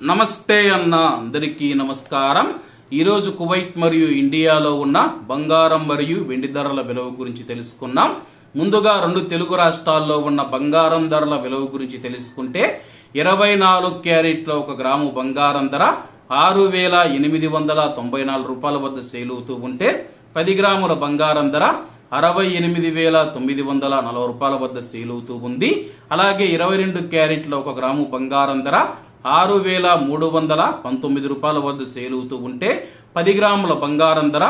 నమస్తే అన్న అందరికీ నమస్కారం. ఈరోజు కువైట్ మరియు ఇండియాలో ఉన్న బంగారం మరియు వెండి ధరల విలువ గురించి తెలుసుకున్నాం ముందుగా రెండు తెలుగు రాష్ట్రాల్లో ఉన్న బంగారం ధరల విలువ గురించి తెలుసుకుంటే ఇరవై నాలుగు క్యారెట్ల ఒక గ్రాము బంగారం ధర ఆరు వేల ఎనిమిది వందల తొంభై నాలుగు రూపాయల వద్ద సేల్ అవుతూ ఉంటే పది గ్రాముల బంగారం ధర అరవై ఎనిమిది వేల తొమ్మిది వందల నలభై రూపాయల వద్ద సేల్ అవుతూ ఉంది. అలాగే ఇరవై రెండు క్యారెట్ల ఒక గ్రాము బంగారం ధర ఆరు వేల మూడు వందల పంతొమ్మిది రూపాయల వద్ద సేల్ అవుతూ ఉంటే పది గ్రాముల బంగారం ధర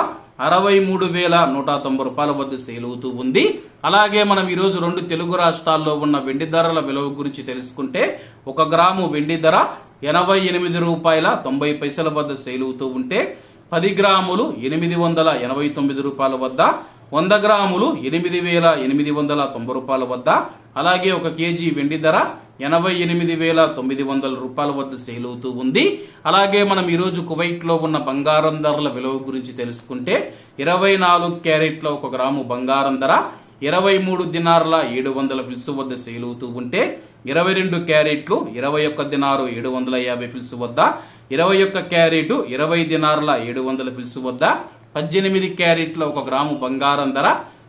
అరవై మూడు వేల నూట తొంభై రూపాయల వద్ద సేల్ అవుతూ ఉంది. అలాగే మనం ఈరోజు రెండు తెలుగు రాష్ట్రాల్లో ఉన్న వెండి ధరల విలువ గురించి తెలుసుకుంటే ఒక గ్రాము వెండి ధర ఎనభై ఎనిమిది రూపాయల తొంభై పైసల వద్ద సేల్ అవుతూ ఉంటే పది గ్రాములు ఎనిమిది వందల ఎనభై తొమ్మిది రూపాయల వద్ద వంద గ్రాములు ఎనిమిది వేల ఎనిమిది వందల తొంభై రూపాయల వద్ద అలాగే ఒక కేజీ వెండి ధర ఎనభై ఎనిమిది వేల తొమ్మిది వందల రూపాయల వద్ద సేల్ అవుతూ ఉంది. అలాగే మనం ఈరోజు కువైట్లో ఉన్న బంగారం ధరల విలువ గురించి తెలుసుకుంటే ఇరవై నాలుగు క్యారెట్ల ఒక గ్రాము బంగారం ధర ఇరవై మూడు దినార్ల ఏడు వందల ఫిల్స్ వద్ద సేల్ అవుతూ ఉంటే ఇరవై రెండు క్యారెట్లు ఇరవై ఒక్క దినారు ఏడు వందల యాభై ఫిల్స్ వద్ద ఇరవై ఒక్క క్యారెట్ ఇరవై దినార్ల ఏడు వందల ఫిల్స్ వద్ద పద్దెనిమిది క్యారెట్ల ఒక గ్రాము బంగారం ధర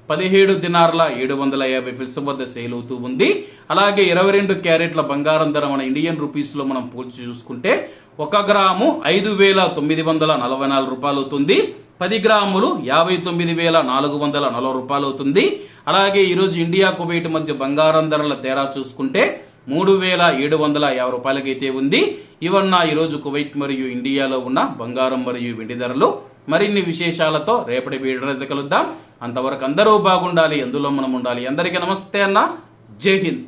పదిహేడు దినార్ల ఏడు వందల యాభై ఫిల్స్ వద్ద సేల్ అవుతూ ఉంది. అలాగే ఇరవై రెండు క్యారెట్ల బంగారం ధర మన ఇండియన్ రూపీస్లో మనం పోల్చి చూసుకుంటే ఒక గ్రాము ఐదు వేల తొమ్మిది వందల నలభై నాలుగు రూపాయలు అవుతుంది. పది గ్రాములు యాభై తొమ్మిది వేల నాలుగు వందల నలభై రూపాయలు అవుతుంది. అలాగే ఈరోజు ఇండియా కువైట్ మధ్య బంగారం ధరల తేడా చూసుకుంటే మూడు వేల ఏడు వందల యాభై రూపాయలకైతే ఉంది. ఇవన్న ఈరోజు కువైట్ మరియు ఇండియాలో ఉన్న బంగారం మరియు వెండి ధరలు. మరిన్ని విశేషాలతో రేపటి వీడియో కలుద్దాం. అంతవరకు అందరూ బాగుండాలి అందులో మనం ఉండాలి. అందరికీ నమస్తే అన్న. జై హింద్.